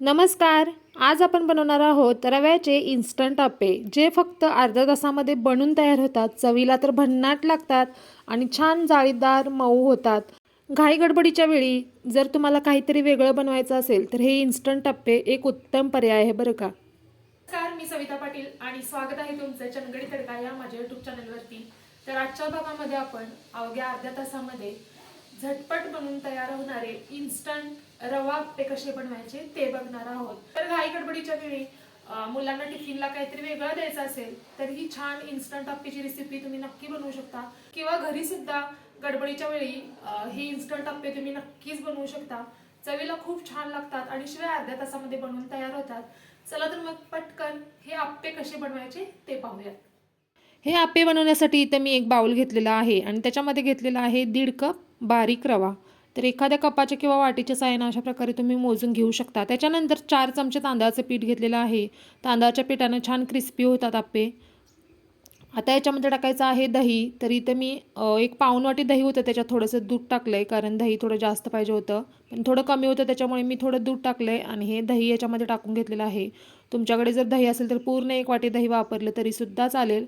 नमस्कार. आज आपण बनवणार आहोत रव्याचे इन्स्टंट आप्पे. जे फक्त अर्ध्या तासामध्ये बनून तयार होतात. चवीला तर भन्नाट लागतात आणि छान जाळीदार मऊ होतात. घाई गडबडीच्या वेळी जर तुम्हाला काहीतरी वेगळं बनवायचं असेल तर हे इन्स्टंट आप्पे एक उत्तम पर्याय आहे बरं का? नमस्कार मी सविता पाटील आणि स्वागत आहे तुमचं चंदगडी तडका या माझ्या युट्यूब चॅनलवरती तर आजच्या भागामध्ये आपण अवघ्या अर्ध्या तासामध्ये झटपट बनवून तयार होणारे इन्स्टंट रवा आप्पे कसे बनवायचे ते बघणार आहोत. तर घाई गडबडीच्या वेळी मुलांना टिफिनला काहीतरी वेगळं द्यायचं असेल तर ही छान इन्स्टंट आप्पेची रेसिपी तुम्ही नक्की बनवू शकता. किंवा घरी सुद्धा गडबडीच्या वेळी हे इन्स्टंट आप्पे तुम्ही नक्कीच बनवू शकता. चवीला खूप छान लागतात आणि शिवाय अर्ध्या तासामध्ये बनवून तयार होतात. चला तर मग पटकन हे आप्पे कसे बनवायचे ते पाहूयात. हे आप्पे बनवण्यासाठी इथं मी एक बाउल घेतलेला आहे आणि त्याच्यामध्ये घेतलेला आहे दीड कप बारीक रवा. तर एखाद्या कपाच्या किंवा वाटीच्या सायनं अशा प्रकारे तुम्ही मोजून घेऊ शकता. त्याच्यानंतर चार चमचे तांदळाचं पीठ घेतलेलं आहे. तांदळाच्या पिठानं छान क्रिस्पी होतात आप्पे. आता याच्यामध्ये टाकायचं आहे दही. तर इथे मी एक पाऊण वाटी दही होतं त्याच्यात थोडंसं दूध टाकलं आहे कारण दही थोडं जास्त पाहिजे होतं. पण थोडं कमी होतं त्याच्यामुळे मी थोडं दूध टाकलं आहे आणि हे दही याच्यामध्ये टाकून घेतलेलं आहे. तुमच्याकडे जर दही असेल तर पूर्ण एक वाटी दही वापरलं तरीसुद्धा चालेल.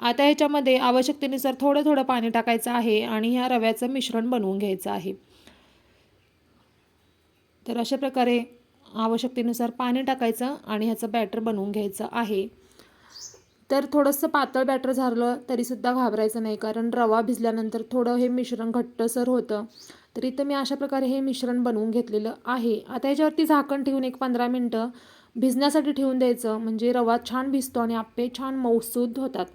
आता ह्याच्यामध्ये आवश्यकतेनुसार थोडं थोडं पाणी टाकायचं आहे आणि ह्या रव्याचं मिश्रण बनवून घ्यायचं आहे. तर अशा प्रकारे आवश्यकतेनुसार पाणी टाकायचं आणि ह्याचं बॅटर बनवून घ्यायचं आहे. तर थोडंसं पातळ बॅटर झालं तरीसुद्धा घाबरायचं नाही. कारण रवा भिजल्यानंतर थोडं हे मिश्रण घट्टसर होतं. तर इथं मी अशा प्रकारे हे मिश्रण बनवून घेतलेलं आहे. आता याच्यावरती झाकण ठेवून एक पंधरा मिनटं भिजण्यासाठी ठेवून द्यायचं. म्हणजे रवा छान भिजतो आणि आप्पे छान मौसूद होतात.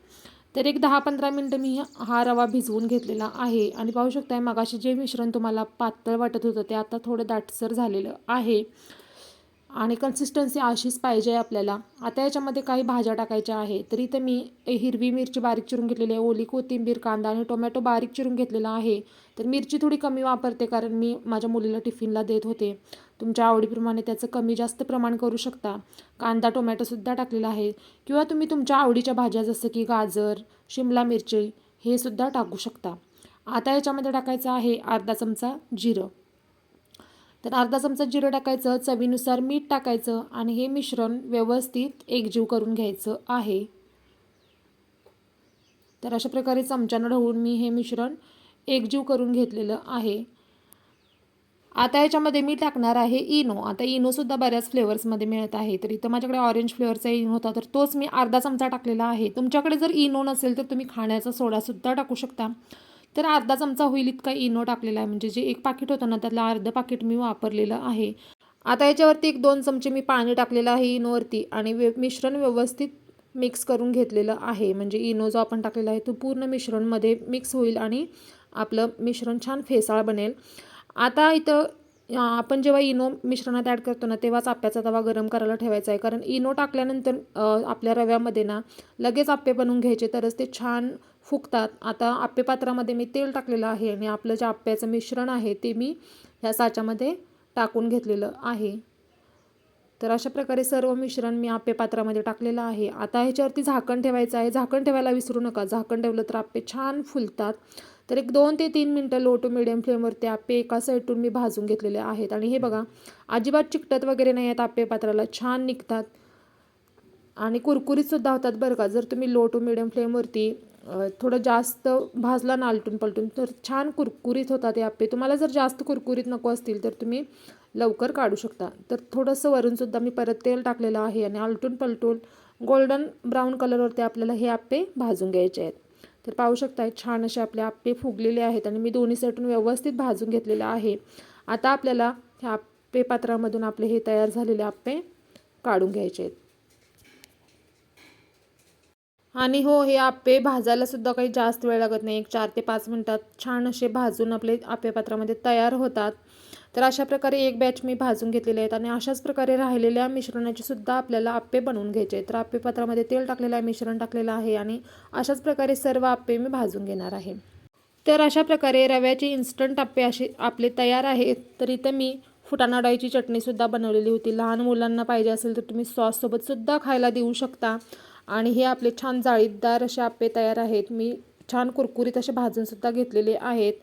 तर एक दहा पंधरा मिनटं मी हा रवा भिजवून घेतलेला आहे. आणि पाहू शकताय मगाशी जे मिश्रण तुम्हाला पातळ वाटत होतं ते आता थोडं दाटसर झालेलं आहे. आणि कन्सिस्टन्सी अशीच पाहिजे आपल्याला. आता याच्यामध्ये काही भाज्या टाकायच्या आहे तर इथं मी हिरवी मिरची बारीक चिरून घेतलेली आहे ओली कोथिंबीर कांदा आणि टोमॅटो बारीक चिरून घेतलेला आहे. तर मिरची थोडी कमी वापरते कारण मी माझ्या मुलीला टिफिनला देत होते. तुमच्या आवडीप्रमाणे त्याचं कमी जास्त प्रमाण करू शकता. कांदा टोमॅटोसुद्धा टाकलेला आहे. किंवा तुम्ही तुमच्या आवडीच्या भाज्या जसं की गाजर शिमला मिरची हे सुद्धा टाकू शकता. आता याच्यामध्ये टाकायचं आहे अर्धा चमचा जिरं. तर अर्धा चमचा जिरं टाकायचं चवीनुसार मीठ टाकायचं आणि हे मिश्रण व्यवस्थित एकजीव करून घ्यायचं आहे. तर अशा प्रकारे चमच्यानं ढवळून मी हे मिश्रण एकजीव करून घेतलेलं आहे. आता याच्यामध्ये मी टाकणार आहे इनो. आता इनोसुद्धा बऱ्याच फ्लेवर्समध्ये मिळत आहे. तर इथं माझ्याकडे ऑरेंज फ्लेवरचा इनो होता तर तोच मी अर्धा चमचा टाकलेला आहे. तुमच्याकडे जर इनो नसेल तर तुम्ही खाण्याचा सोडासुद्धा टाकू शकता. तर अर्धा चमचा होईल इतका इनो टाकलेला आहे. म्हणजे जे एक पाकिट होतं ना त्यातलं अर्धं पाकिट मी वापरलेलं आहे. आता याच्यावरती एक दोन चमचे मी पाणी टाकलेलं आहे इनोवरती आणि व्य मिश्रण व्यवस्थित मिक्स करून घेतलेलं आहे. म्हणजे इनो जो आपण टाकलेला आहे तो पूर्ण मिश्रणमध्ये मिक्स होईल आणि आपलं मिश्रण छान फेसाळ बनेल. आता इथं आपण जेव्हा इनो मिश्रणात ॲड करतो ना तेव्हाच आप्याचा तवा गरम करायला ठेवायचा आहे. कारण इनो टाकल्यानंतर आपल्या रव्यामध्ये ना लगेच आप्पे बनवून घ्यायचे तरच ते छान फुगतात. आता आप्पे पात्रामध्ये मी तेल टाकलेलं आहे आणि आपलं जे आप्याचं मिश्रण आहे ते मी ह्या साच्यामध्ये टाकून घेतलेलं आहे. तर अशा प्रकारे सर्व मिश्रण मी आप्पे पात्रामध्ये टाकलेलं आहे. आता ह्याच्यावरती झाकण ठेवायचं आहे. झाकण ठेवायला विसरू नका. झाकण ठेवलं तर आप्पे छान फुलतात. तर एक दोन ते तीन मिनटं लो टू मिडियम फ्लेमवरती आप्पे एका साईडून मी भाजून घेतलेले आहेत. आणि हे बघा अजिबात चिकटत वगैरे नाही आहेत आप्पे पात्राला छान निघतात. आणि कुरकुरीतसुद्धा होतात बरं का. जर तुम्ही लो टू मिडियम फ्लेमवरती थोडं जास्त भाजला ना आलटून पलटून तर छान कुरकुरीत होतात हे आप्पे. तुम्हाला जर जास्त कुरकुरीत नको असतील तर तुम्ही लवकर काढू शकता. तर थोडंसं वरूनसुद्धा मी परत तेल टाकलेलं आहे आणि आलटून पलटून गोल्डन ब्राऊन कलरवरती आपल्याला हे आप्पे भाजून घ्यायचे आहेत. तर पाहू शकताय छान असे आपले आप्पे फुगलेले आहेत आणि मी दोन्ही साईडून व्यवस्थित भाजून घेतलेलं आहे. आता आपल्याला ह्या आप्पे पात्रामधून आपले हे तयार झालेले आप्पे काढून घ्यायचे आहेत. आणि हो हे आप्पे भाजायला सुद्धा काही जास्त वेळ लागत नाही. एक चार ते पाच मिनटात छान असे भाजून आपले आप्पे पात्रामध्ये तयार होतात. तर अशा प्रकारे एक बॅच मी भाजून घेतलेले आहेत आणि अशाच प्रकारे राहिलेल्या मिश्रणाची सुद्धा आपल्याला आप्पे बनवून घ्यायचे आहेत. तर आप्पे पात्रामध्ये तेल टाकलेलं आहे मिश्रण टाकलेलं आहे आणि अशाच प्रकारे सर्व आप्पे मी भाजून घेणार आहे. तर अशा प्रकारे रव्याचे इन्स्टंट आप्पे असे आपले तयार आहेत. तर इथं मी फुटाणा डाळीची चटणीसुद्धा बनवलेली होती. लहान मुलांना पाहिजे असेल तर तुम्ही सॉससोबतसुद्धा खायला देऊ शकता. आणि हे आपले छान जाळीदार असे आप्पे तयार आहेत. मी छान कुरकुरीत असे भाजूनसुद्धा घेतलेले आहेत.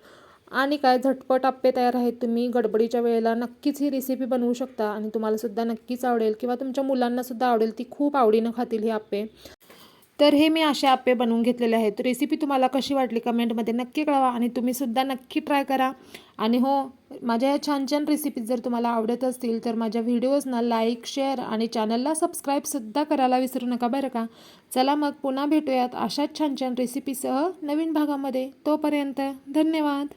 आणि काय झटपट आप्पे तयार आहेत तुम्ही गडबडीच्या वेळेला नक्कीच ही रेसिपी बनवू शकता आणि तुम्हालासुद्धा नक्कीच आवडेल किंवा तुमच्या मुलांनासुद्धा आवडेल ती खूप आवडीनं खातील ही आप्पे. तर हे मी असे आप्पे बनवून घेतलेले आहेत. रेसिपी तुम्हाला कशी वाटली कमेंटमध्ये नक्की कळवा आणि तुम्हीसुद्धा नक्की ट्राय करा. आणि हो माझ्या या छान छान रेसिपीज जर तुम्हाला आवडत असतील तर माझ्या व्हिडिओजना लाईक शेअर आणि चॅनलला सबस्क्राईबसुद्धा करायला विसरू नका बरं का? चला मग पुन्हा भेटूयात अशाच छान छान रेसिपीसह नवीन भागामध्ये. तोपर्यंत धन्यवाद.